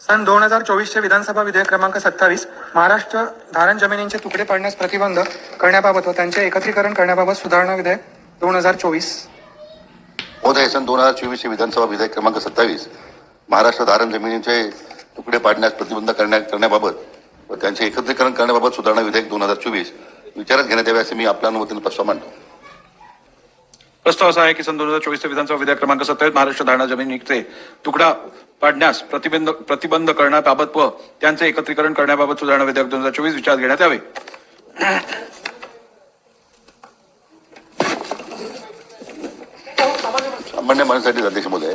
सन दोन हजार चोवीसचे विधानसभा विधेयक क्रमांक सत्तावीस महाराष्ट्र धारण जमिनींचे तुकडे पाडण्यास प्रतिबंध करण्याबाबत व त्यांचे एकत्रीकरण करण्याबाबत सुधारणा विधेयक दोन हजार चोवीस. महोदय सन दोन हजार चोवीसचे विधानसभा विधेयक क्रमांक सत्तावीस महाराष्ट्र धारण जमिनीचे तुकडे पाडण्यास प्रतिबंध करण्या करण्याबाबत व त्यांचे एकत्रीकरण करण्याबाबत सुधारणा विधेयक दोन हजार चोवीस. विचारात घेण्यात यावे असे मी आपल्या अनुमतीने प्रस्ताव मांडतो. प्रस्ताव असा आहे की सन दोन हजार चोवीसचे विधानसभा विधेयक क्रमांक सत्तावीस महाराष्ट्र धारणा जमिनीचे तुकडा पाडण्यास प्रतिबंध प्रतिबंध करण्याबाबत व त्यांचे एकत्रीकरण करण्याबाबत सुधारणा विधेयक दोन हजार चोवीस विचारात घेण्यात यावे. सामान्य माणसासाठी अध्यक्ष महोदय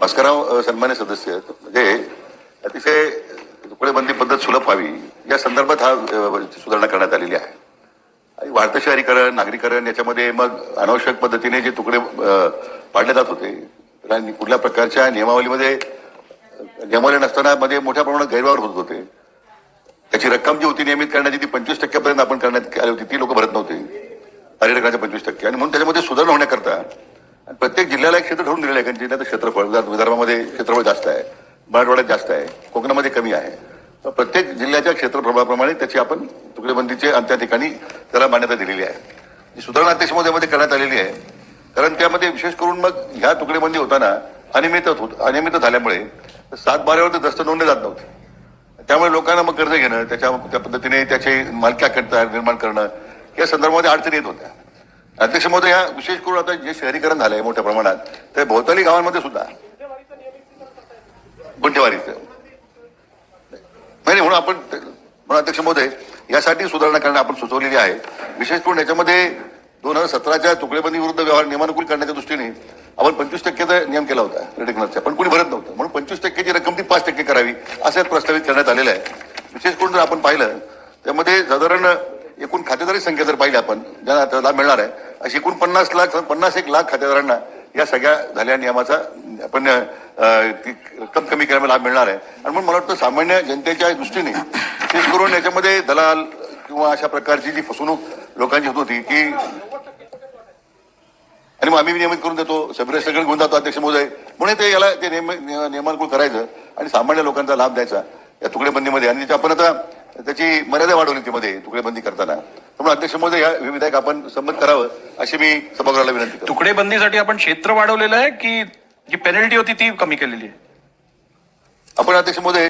भास्करराव सन्मान्य सदस्य आहेत. म्हणजे अतिशय तुकडेबंदी पद्धत सुलभ व्हावी या संदर्भात हा सुधारणा करण्यात आलेली आहे. आणि वाढतं शहरीकरण नागरीकरण याच्यामध्ये मग अनावश्यक पद्धतीने जे तुकडे पाडले जात होते कुठल्या प्रकारच्या नियमावलीमध्ये नियमावली नसताना मध्ये मोठ्या प्रमाणात गैरवापर होत होते. त्याची रक्कम जी होती नियमित करण्याची ती पंचवीस टक्क्यापर्यंत आपण करण्यात आली होती ती लोक भरत नव्हते. पर्यटकांच्या पंचवीस टक्के. आणि म्हणून त्याच्यामध्ये सुधारणा होण्याकरता प्रत्येक जिल्ह्याला एक क्षेत्र ठरवून दिलेलं आहे कारण जिल्ह्याचं क्षेत्रफळ विदर्भामध्ये क्षेत्रफळ जास्त आहे मराठवाड्यात जास्त आहे कोकणामध्ये कमी आहे. तर प्रत्येक जिल्ह्याच्या क्षेत्रप्रभावाप्रमाणे त्याची आपण तुकडेबंदीचे आणि त्या ठिकाणी त्याला मान्यता दिलेली आहे. सुधारणा अध्यक्ष महोदयामध्ये करण्यात आलेली आहे कारण त्यामध्ये विशेष करून मग ह्या तुकडेबंदी होताना अनियमित होत अनियमित झाल्यामुळे सात बारावर दस्त नोंदले जात नव्हते. त्यामुळे लोकांना मग कर्ज घेणं त्याच्या त्या पद्धतीने त्याचे मालक्या निर्माण करणं या संदर्भामध्ये अडचणी येत होत्या. अध्यक्ष महोदय या विशेष करून आता जे शहरीकरण झालंय मोठ्या प्रमाणात ते भोवताली गावांमध्ये सुद्धा. गुंठेवारीचं. नाही नाही, म्हणून आपण म्हणून अध्यक्ष महोदय यासाठी सुधारणा करणं आपण सुचवलेली आहे. विशेष करून याच्यामध्ये दोन हजार सतराच्या तुकडेबंदी विरुद्ध व्यवहार नियमानुकूल करण्याच्या दृष्टीने आपण पंचवीस टक्केचा नियम केला होता रेडिकनरचा पण कोणी भरत नव्हतं. म्हणून पंचवीस टक्केची रक्कम ती पाच टक्के करावी असं प्रस्तावित करण्यात आलेलं आहे. विशेष करून जर आपण पाहिलं त्यामध्ये साधारण एकूण खातेदारी संख्या जर पाहिली आपण ज्यांना आता लाभ मिळणार आहे अशी एकूण पन्नास लाख पन्नास एक लाख खातेदारांना या सगळ्या झालेल्या नियमाचा आपण ती रक्कम कमी केल्यामुळे लाभ मिळणार आहे. आणि म्हणून मला वाटतं सामान्य जनतेच्या दृष्टीने विशेष करून याच्यामध्ये दलाल किंवा अशा प्रकारची जी फसवणूक लोकांची होत होती की आणि मग आम्ही नियमित करून देतो. सगळे सगळे घेऊन जातो अध्यक्ष महोदय. म्हणून ते याला ते नियम निय- नियमानुकूल करायचं आणि सामान्य लोकांचा लाभ द्यायचा या तुकडेबंदीमध्ये. आणि आपण आता त्याची मर्यादा वाढवली त्यामध्ये तुकडेबंदी करताना. त्यामुळे अध्यक्ष महोदय या विधेयक आपण संमत करावं अशी मी सभागृहाला विनंती करतो. तुकडेबंदीसाठी आपण क्षेत्र वाढवलेलं आहे की जी पेनल्टी होती ती कमी केलेली आहे? आपण अध्यक्ष महोदय